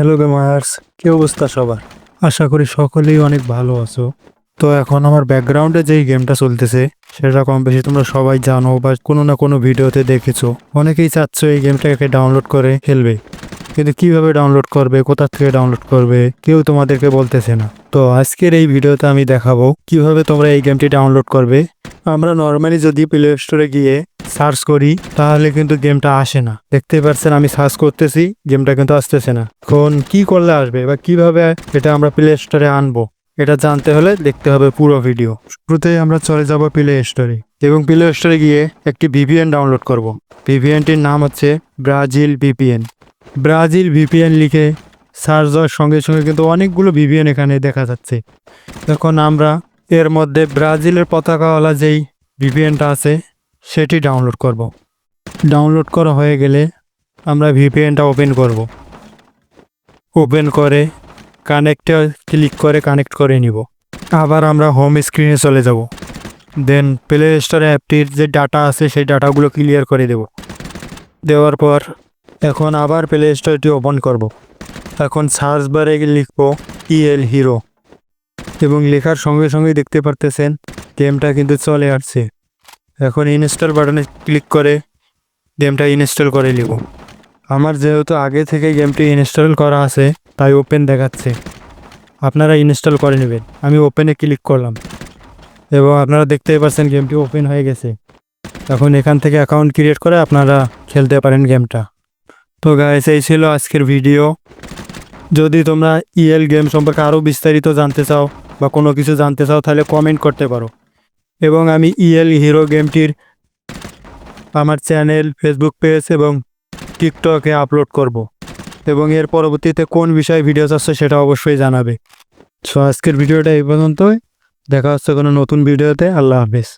Hello gamers কি অবস্থা সবার? আশা করি সকলেই অনেক ভালো আছো। তো এখন আমার ব্যাকগ্রাউন্ডে যেই গেমটা চলতেছে, সেটা কম বেশি তোমরা সবাই জানো বা কোনো না কোনো ভিডিওতে দেখেছ। অনেকেই চাচ্ছ এই গেমটাকে ডাউনলোড করে খেলবে। কিন্তু কীভাবে ডাউনলোড করবে, কোথা থেকে ডাউনলোড করবে, কেউ তোমাদেরকে বলতেছে না। তো আজকের এই ভিডিওতে আমি দেখাবো কীভাবে তোমরা এই গেমটি ডাউনলোড করবে। আমরা নর্মালি যদি প্লে স্টোরে গিয়ে সার্চ করি, তাহলে কিন্তু গেমটা আসে না। দেখতে পাচ্ছেন আমি সার্চ করতেছি, গেমটা কিন্তু আসতেছে না। এখন কি করলে আসবে বা কীভাবে এটা আমরা প্লে স্টোরে আনব, এটা জানতে হলে দেখতে হবে পুরো ভিডিও। শুরুতেই আমরা চলে যাব প্লে স্টোরে এবং প্লে স্টোরে গিয়ে একটি ভিপিএন ডাউনলোড করব। ভিপিএনটির নাম হচ্ছে ব্রাজিল ভিপিএন ব্রাজিল ভিপিএন লিখে সার্চ দেওয়ার সঙ্গে সঙ্গে কিন্তু অনেকগুলো ভিপিএন এখানে দেখা যাচ্ছে। এখন আমরা এর মধ্যে ব্রাজিলের পতাকাওয়ালা যেই ভিপিএনটা আছে সেটি ডাউনলোড করব। ডাউনলোড করা হয়ে গেলে আমরা ভিপিএনটা ওপেন করব। ওপেন করে কানেক্টে ক্লিক করে কানেক্ট করে নিব। আবার আমরা হোম স্ক্রিনে চলে যাব। দেন প্লে স্টোর অ্যাপটির যে ডাটা আছে সেই ডাটাগুলো ক্লিয়ার করে দেব। দেওয়ার পর এখন আবার প্লে স্টোরটি ওপেন করব। এখন সার্চ বারে লিখব ইএল হিরো এবং লেখার সঙ্গে সঙ্গে দেখতে পারতেছেন গেমটা কিন্তু চলে আসছে। এখন ইনস্টল বাটনে ক্লিক করে গেমটা ইনস্টল করে নিব। আমার যেহেতু আগে থেকে গেমটি ইনস্টল করা আছে, তাই ওপেন দেখাচ্ছে। আপনারা ইনস্টল করে নেবেন। আমি ওপেনে ক্লিক করলাম। এবং আপনারা দেখতেই পাচ্ছেন গেমটি ওপেন হয়ে গেছে। এখন এখান থেকে অ্যাকাউন্ট ক্রিয়েট করে আপনারা খেলতে পারেন গেমটা তো গাইস এই ছিল আজকের ভিডিও যদি তোমরা ইএল গেম সম্পর্কে আরও বিস্তারিত জানতে চাও বা কোনো কিছু জানতে চাও, তাহলে কমেন্ট করতে পারো। এবং আমি ইএল হিরো গেমটির আমার চ্যানেল ফেসবুক পেজ এবং টিকটকে আপলোড করব। এবং এর পরবর্তীতে কোন বিষয়ে ভিডিও চাচ্ছে সেটা অবশ্যই জানাবে। সো আজকের ভিডিওটা এই পর্যন্তই। দেখা হচ্ছে কোনো নতুন ভিডিওতে আল্লাহ হাফেজ।